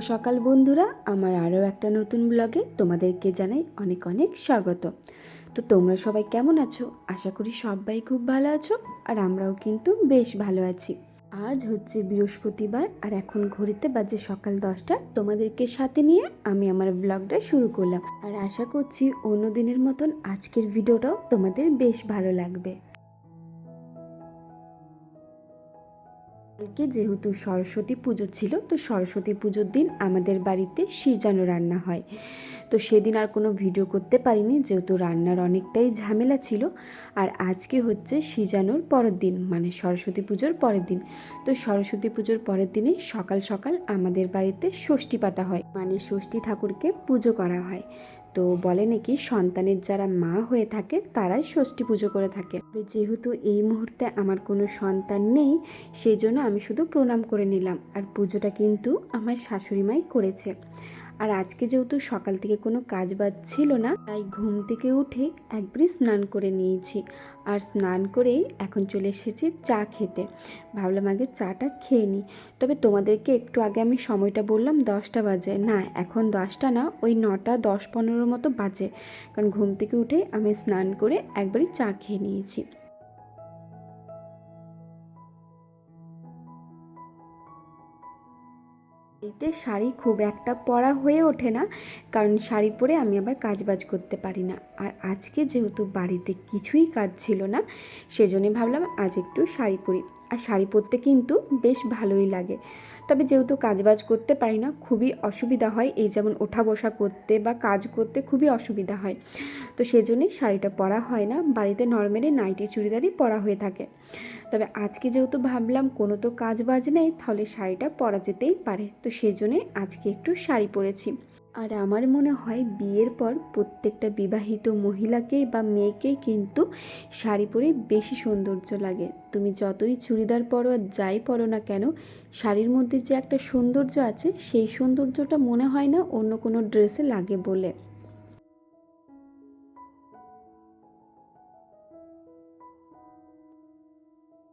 সকাল বন্ধুরা। আমার আরও একটা নতুন ব্লগে তোমাদেরকে জানাই অনেক অনেক স্বাগত। তো তোমরা সবাই কেমন আছো? আশা করি সবাই খুব ভালো আছো আর আমরাও কিন্তু বেশ ভালো আছি। আজ হচ্ছে বৃহস্পতিবার আর এখন ঘড়িতে বাজে সকাল দশটা। তোমাদেরকে সাথে নিয়ে আমি আমার ব্লগটা শুরু করলাম। আর আশা করছি অন্য দিনের মতন আজকের ভিডিওটাও তোমাদের বেশ ভালো লাগবে। কালকে যেহেতু সরস্বতী পুজো ছিল, তো সরস্বতী পুজোর দিন আমাদের বাড়িতে সিজানো রান্না হয়। তো সেদিন আর কোনো ভিডিও করতে পারিনি, যেহেতু রান্নার অনেকটাই ঝামেলা ছিল। আর আজকে হচ্ছে সিজানোর পরের দিন মানে সরস্বতী পুজোর পরের দিন। তো সরস্বতী পুজোর পরের দিনে সকাল সকাল আমাদের বাড়িতে ষষ্ঠী পাতা হয় মানে ষষ্ঠী ঠাকুরকে পুজো করা হয়। তো বলে নাকি সন্তানের যারা মা হয়ে থাকে, তারাই ষষ্ঠী পুজো করে থাকে। যেহেতু এই মুহূর্তে আমার কোনো সন্তান নেই, সেই জন্য আমি শুধু প্রণাম করে নিলাম। আর পুজোটা কিন্তু আমার শাশুড়ি মাই করেছে। আর আজকে যেহেতু সকাল থেকে কোনো কাজ বাজ ছিল না, তাই ঘুম থেকে উঠে একবারই স্নান করে নিয়েছি। আর স্নান করেই এখন চলে এসেছি চা খেতে। ভাবলাম আগে চাটা খেয়ে নিই। তবে তোমাদেরকে একটু আগে আমি সময়টা বললাম দশটা বাজে। না, এখন দশটা না, ওই নটা দশ পনেরোর মতো বাজে। কারণ ঘুম থেকে উঠে আমি স্নান করে একবারই চা খেয়ে নিয়েছি। এতে শাড়ি খুব একটা পরা হয়ে ওঠে না, কারণ শাড়ি পরে আমি আবার কাজ বাজ করতে পারি না। আর আজকে যেহেতু বাড়িতে কিছুই কাজ ছিল না, সেজন্য ভাবলাম আজ একটু শাড়ি পরি। আর শাড়ি পরতে কিন্তু বেশ ভালোই লাগে। তবে যেহেতু কাজবাজ করতে পারি না, খুবই অসুবিধা হয়। এই যেমন ওঠা বসা করতে বা কাজ করতে খুবই অসুবিধা হয়। তো সেজন্যই শাড়িটা পরা হয় না। বাড়িতে নর্মালি নাইটি চুড়িদারই পরা হয়ে থাকে। তবে আজকে যেহেতু ভাবলাম কোনো তো কাজ বাজ নেই, তাহলে শাড়িটা পরা যেতেই পারে। তো সেজন্যে আজকে একটু শাড়ি পরেছি। আর আমার মনে হয় বিয়ের পর প্রত্যেকটা বিবাহিত মহিলাকেই বা মেয়েকেই কিন্তু শাড়ি পরে বেশি সৌন্দর্য লাগে। তুমি যতই চুড়িদার পরো আর যাই পরো না কেন, শাড়ির মধ্যে যে একটা সৌন্দর্য আছে, সেই সৌন্দর্যটা মনে হয় না অন্য কোনো ড্রেসে লাগে বলে।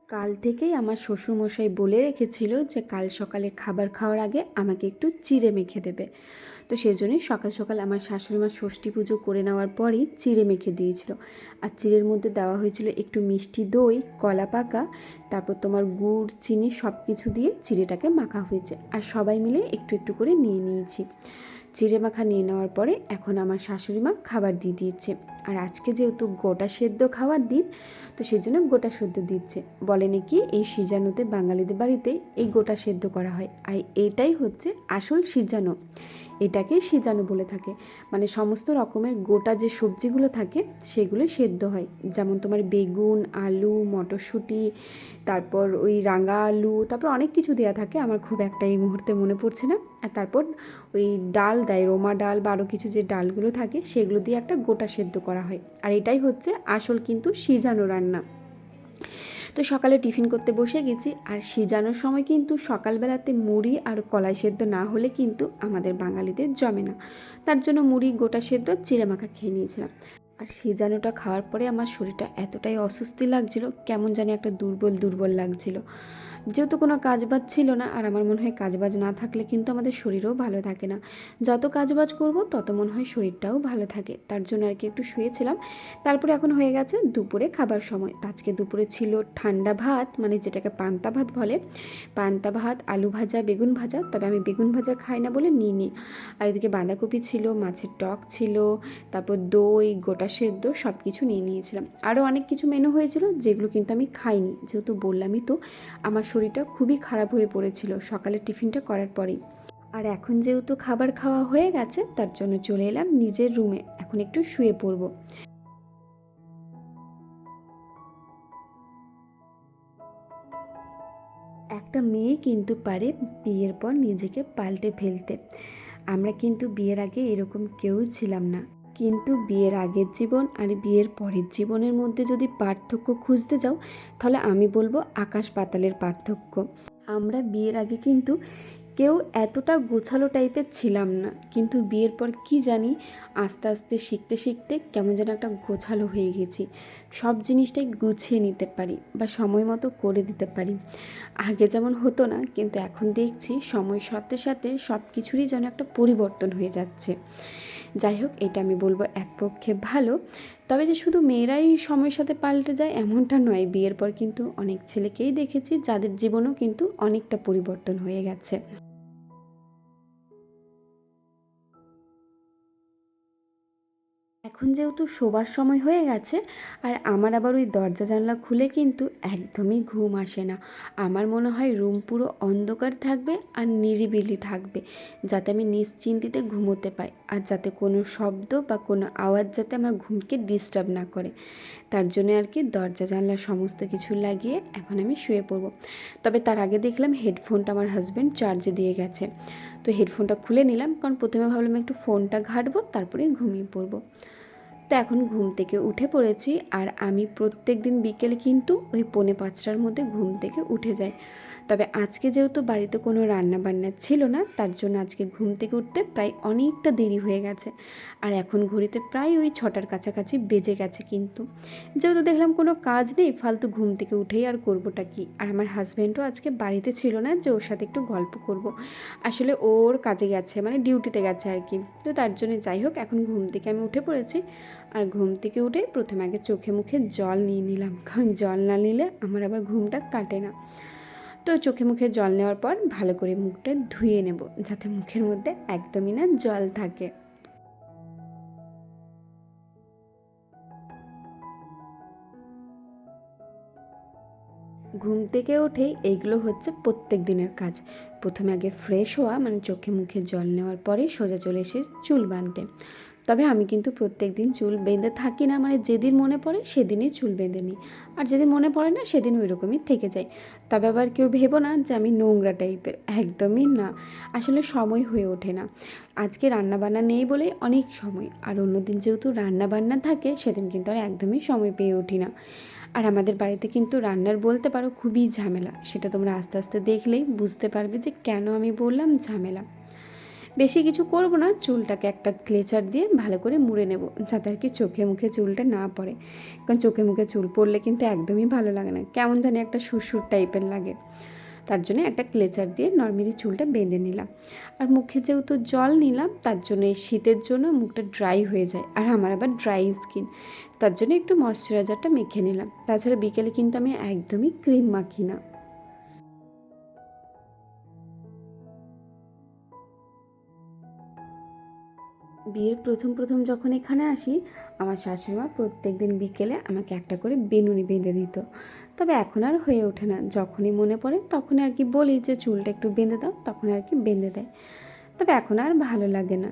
কাল থেকেই আমার শ্বশুরমশাই বলে রেখেছিল যে কাল সকালে খাবার খাওয়ার আগে আমাকে একটু চিড়ে মেখে দেবে। তো সেই জন্যই সকাল সকাল আমার শাশুড়ি মা ষষ্ঠী পুজো করে নেওয়ার পরেই চিড়ে মেখে দিয়েছিল। আর চিড়ের মধ্যে দেওয়া হয়েছিল একটু মিষ্টি দই, কলা পাকা, তারপর তোমার গুড়, চিনি সব কিছু দিয়ে চিড়েটাকে মাখা হয়েছে। আর সবাই মিলে একটু একটু করে নিয়ে নিয়েছি। চিড়ে মাখা নিয়ে নেওয়ার পরে এখন আমার শাশুড়ি মা খাবার দিয়ে দিয়েছে। আর আজকে যেহেতু গোটা সেদ্ধ খাওয়ার দিন, তো সেই জন্য গোটা সেদ্ধ দিচ্ছে। বলে নাকি এই সিজানোতে বাঙালিদের বাড়িতে এই গোটা সেদ্ধ করা হয়। আর এটাই হচ্ছে আসল সিজানো। এটাকে সিজানো বলে থাকে। মানে সমস্ত রকমের গোটা যে সবজিগুলো থাকে, সেগুলো সেদ্ধ হয়। যেমন তোমার বেগুন, আলু, মটরশুঁটি, তারপর ওই রাঙা আলু, তারপর অনেক কিছু দেওয়া থাকে। আমার খুব একটা এই মুহূর্তে মনে পড়ছে না। আর তারপর ওই ডাল দেয়, রোমা ডাল বা আরও কিছু যে ডালগুলো থাকে, সেগুলো দিয়ে একটা গোটা সেদ্ধ করা হয়। আর এটাই হচ্ছে আসল কিন্তু সিজানো রান্না। তো সকালে টিফিন করতে বসে গেছি, আর সিজানোর সময় কিন্তু সকালবেলাতে মুড়ি আর কলাই সেদ্ধ না হলে কিন্তু আমাদের বাঙালিদের জমে না। তার জন্য মুড়ি, গোটা সেদ্ধ, চিড়ে মাখা খেয়ে নিয়েছিলাম। আর সিজানোটা খাওয়ার পরে আমার শরীরটা এতটাই অস্বস্তি লাগছিল, কেমন জানি একটা দুর্বল দুর্বল লাগছিল। যেহেতু কোনো কাজবাজ ছিল না, আর আমার মনে হয় কাজবাজ না থাকলে কিন্তু আমাদের শরীরও ভালো থাকে না। যত কাজবাজ করব, তত মনে হয় শরীরটাও ভালো থাকে। তার জন্য আর কি একটু শুয়েছিলাম। তারপরে এখন হয়ে গেছে দুপুরে খাবার সময়। আজকে দুপুরে ছিল ঠান্ডা ভাত মানে যেটাকে পান্তা ভাত বলে। পান্তা ভাত, আলু ভাজা, বেগুন ভাজা। তবে আমি বেগুন ভাজা খাই না বলে নিই নি আর এদিকে বাঁধাকপি ছিল, মাছের টক ছিল, তারপর দই, গোটা সেদ্ধ সব কিছু নিয়ে নিয়েছিলাম। আরও অনেক কিছু মেনু হয়েছিল যেগুলো কিন্তু আমি খাইনি। যেহেতু বললামই তো, আমার শরীরটা খুবই খারাপ হয়ে পড়েছিল। সকালে টিফিনটা করার পরেই। আর এখন যেহেতু খাবার খাওয়া হয়ে গেছে, তার জন্য চলে এলাম নিজের রুমে এখন একটু শুয়ে পড়ব। একটা মেয়ে কিন্তু পারে বিয়ের পর নিজেকে পাল্টে ফেলতে। আমরা কিন্তু বিয়ের আগে এরকম কেউ ছিলাম না। কিন্তু বিয়ের আগের জীবন আর বিয়ের পরের জীবনের মধ্যে যদি পার্থক্য খুঁজতে যাও, তাহলে আমি বলব আকাশ পাতালের পার্থক্য। আমরা বিয়ের আগে কিন্তু কেউ এতটা গোছালো টাইপের ছিলাম না, কিন্তু বিয়ের পর কি জানি আস্তে আস্তে শিখতে শিখতে কেমন যেন একটা গোছালো হয়ে গেছি। সব জিনিসটাই গুছিয়ে নিতে পারি বা সময় মতো করে দিতে পারি। আগে যেমন হতো না, কিন্তু এখন দেখছি সময়ের সাথে সাথে সব কিছুরই যেন একটা পরিবর্তন হয়ে যাচ্ছে। যাই হোক, এটা আমি বলব এক পক্ষে ভালো। তবে যে শুধু মেয়েরাই সময়ের সাথে পাল্টে যায়, এমনটা নয়। বিয়ের পর কিন্তু অনেক ছেলেকেই দেখেছি, যাদের জীবনও কিন্তু অনেকটা পরিবর্তন হয়ে গেছে। এখন যেহেতু শোবার সময় হয়ে গেছে, আর আমার আবার ওই দরজা জানলা খুলে কিন্তু একদমই ঘুম আসে না। আমার মনে হয় রুম পুরো অন্ধকার থাকবে আর নিরিবিলি থাকবে, যাতে আমি নিশ্চিন্তিতে ঘুমোতে পাই, আর যাতে কোনো শব্দ বা কোনো আওয়াজ যাতে আমার ঘুমকে ডিস্টার্ব না করে। তার জন্য আর কি দরজা জানলা সমস্ত কিছু লাগিয়ে এখন আমি শুয়ে পড়ব। তবে তার আগে দেখলাম হেডফোনটা আমার হাজব্যান্ড চার্জে দিয়ে গেছে। তো হেডফোনটা খুলে নিলাম, কারণ প্রথমে ভাবলাম একটু ফোনটা ঘাটবো তারপরে ঘুমিয়ে পড়ব। তো এখন ঘুম থেকে উঠে পড়েছি আর আমি প্রত্যেক দিন বিকেলে কিন্তু ওই পৌনে পাঁচটার মধ্যে ঘুম থেকে উঠে যাই। তবে আজকে যেহেতু বাড়িতে কোনো রান্না বান্না ছিল না, তার জন্য আজকে ঘুম থেকে উঠতে প্রায় অনেকটা দেরি হয়ে গেছে। আর এখন ঘড়িতে প্রায় ওই ছটার কাছাকাছি বেজে গেছে কিন্তু। যেহেতু দেখলাম কোনো কাজ নেই, ফালতু ঘুম থেকে উঠেই আর করবোটা কি? আর আমার হাজব্যান্ডও আজকে বাড়িতে ছিল না, যে ওর সাথে একটু গল্প করব। আসলে ওর কাজে গেছে মানে ডিউটিতে গেছে আর কি। তো তার জন্য যাই হোক, এখন ঘুম থেকে আমি উঠে পড়েছি। আর ঘুম থেকে উঠে প্রথমে আগে চোখে মুখে জল নিয়ে নিলাম। কারণ জল না নিলে আমার আবার ঘুমটা কাটে না। তো চোখে মুখে জল নেওয়ার পর ভালো করে মুখটা ধুয়ে নেব, যাতে মুখের মধ্যে একদমই না জল থাকে। ঘুম থেকে উঠেই এইগুলো হচ্ছে প্রত্যেক দিনের কাজ। প্রথমে আগে ফ্রেশ হওয়া মানে চোখে মুখে জল নেওয়ার পরে সোজা চলে এসে চুল বাঁধতে। তবে আমি কিন্তু প্রত্যেক দিন চুল বেঁধে থাকি না মানে যেদিন মনে পড়ে সেদিনই চুল বেঁধে নিই। আর যেদিন মনে পড়ে না সেদিন ওই রকমই থেকে যায়। তবে আবার কেউ ভেবো না যে আমি নোংরা টাইপের, একদমই না। আসলে সময় হয়ে ওঠে না। আজকে রান্নাবান্না নেই বলে অনেক সময়, আর অন্যদিন যেহেতু রান্নাবান্না থাকে সেদিন কিন্তু আর একদমই সময় পেয়ে উঠি না। আর আমাদের বাড়িতে কিন্তু রান্নার বলতে পারো খুবই ঝামেলা, সেটা তোমরা আস্তে আস্তে দেখলেই বুঝতে পারবে যে কেন আমি বললাম ঝামেলা। বেশি কিছু করব না, চুলটাকে একটা ক্লেচার দিয়ে ভালো করে মুড়ে নেব, যাতে আর কি চোখে মুখে চুলটা না পড়ে। কারণ চোখে মুখে চুল পড়লে কিন্তু একদমই ভালো লাগে না, কেমন জানি একটা সুরসুর টাইপের লাগে। তার জন্য একটা ক্লেচার দিয়ে নর্মালি চুলটা বেঁধে নিলাম। আর মুখে যেহেতু জল নিলাম, তার জন্য এই শীতের জন্য মুখটা ড্রাই হয়ে যায়, আর আমার আবার ড্রাই স্কিন। তার জন্য একটু ময়শ্চারাইজারটা মেখে নিলাম। তাছাড়া বিকেলে কিন্তু আমি একদমই ক্রিম মাখি না। বিয়ের প্রথম প্রথম যখন এখানে আসি, আমার শাশুড়িমা প্রত্যেক দিন বিকেলে আমাকে একটা করে বেনুনি বেঁধে দিত। তবে এখন আর হয়ে ওঠে না। যখনই মনে পড়ে তখনই আর কি বলি যে, চুলটা একটু বেঁধে দাও, তখন আর কি বেঁধে দেয়। তবে এখন আর ভালো লাগে না।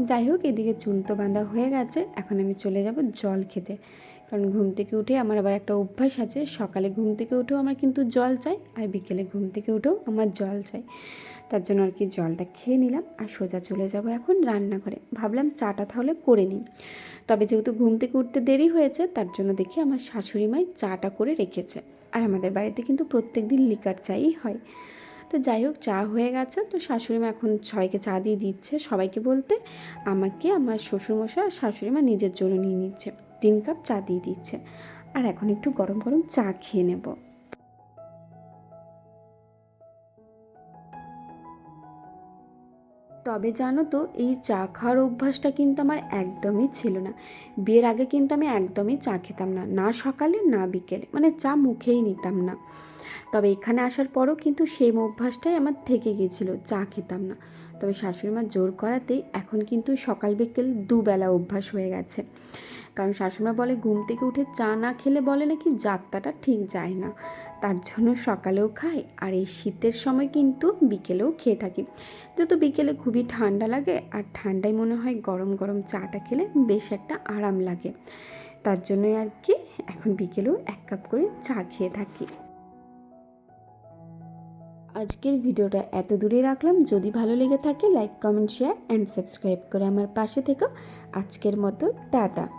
যাই হোক, এদিকে চুল তো বাঁধা হয়ে গেছে। এখন আমি চলে যাব জল খেতে। কারণ ঘুম থেকে উঠে আমার আবার একটা অভ্যাস আছে। সকালে ঘুম থেকে উঠেও আমার কিন্তু জল চাই, আর বিকেলে ঘুম থেকে উঠেও আমার জল চাই। তার জন্য আর কি জলটা খেয়ে নিলাম আর সোজা চলে যাব এখন রান্না করে ভাবলাম চাটা তাহলে করে নিই। তবে যেহেতু ঘুম থেকে উঠতে দেরি হয়েছে, তার জন্য দেখি আমার শাশুড়ি মাই চাটা করে রেখেছে। আর আমাদের বাড়িতে কিন্তু প্রত্যেক দিন লিকার চাই হয়। তো যাই হোক, চা হয়ে গেছে। তো শাশুড়ি মা এখন সবাইকে চা দিয়ে দিচ্ছে। সবাইকে বলতে আমাকে, আমার শ্বশুরমশাই আর শাশুড়ি মা নিজের জন্য নিয়ে নিচ্ছে। তিন কাপ চা দিয়ে দিচ্ছে। আর এখন একটু গরম গরম চা খেয়ে নেব। তবে জানো তো, এই চা খাওয়ার অভ্যাসটা কিন্তু আমার একদমই ছিল না। বিয়ের আগে কিন্তু আমি একদমই চা খেতাম না না সকালে, না বিকেলে। মানে চা মুখেই নিতাম না। তবে এখানে আসার পরও কিন্তু সেই অভ্যাসটাই আমার থেকে গিয়েছিল, চা খেতাম না। তবে শাশুড়িমা জোর করাতেই এখন কিন্তু সকাল বিকেল দুবেলা অভ্যাস হয়ে গেছে। কারণ শাশুড়িমা বলে, ঘুম থেকে উঠে চা না খেলে বলে নাকি যাত্রাটা ঠিক যায় না। তার জন্য সকালেও খাই আর এই শীতের সময় কিন্তু বিকেলেও খেয়ে থাকি। যেহেতু বিকেলে খুবই ঠান্ডা লাগে আর ঠান্ডায় মনে হয় গরম গরম চাটা খেলে বেশ একটা আরাম লাগে। তার জন্যই আর কি এখন বিকেলেও এক কাপ করে চা খেয়ে থাকি। আজকের ভিডিওটা এত দূরে রাখলাম। যদি ভালো লেগে থাকে like comment share and subscribe করে আমার পাশে থেকো। আজকের মতো, টাটা।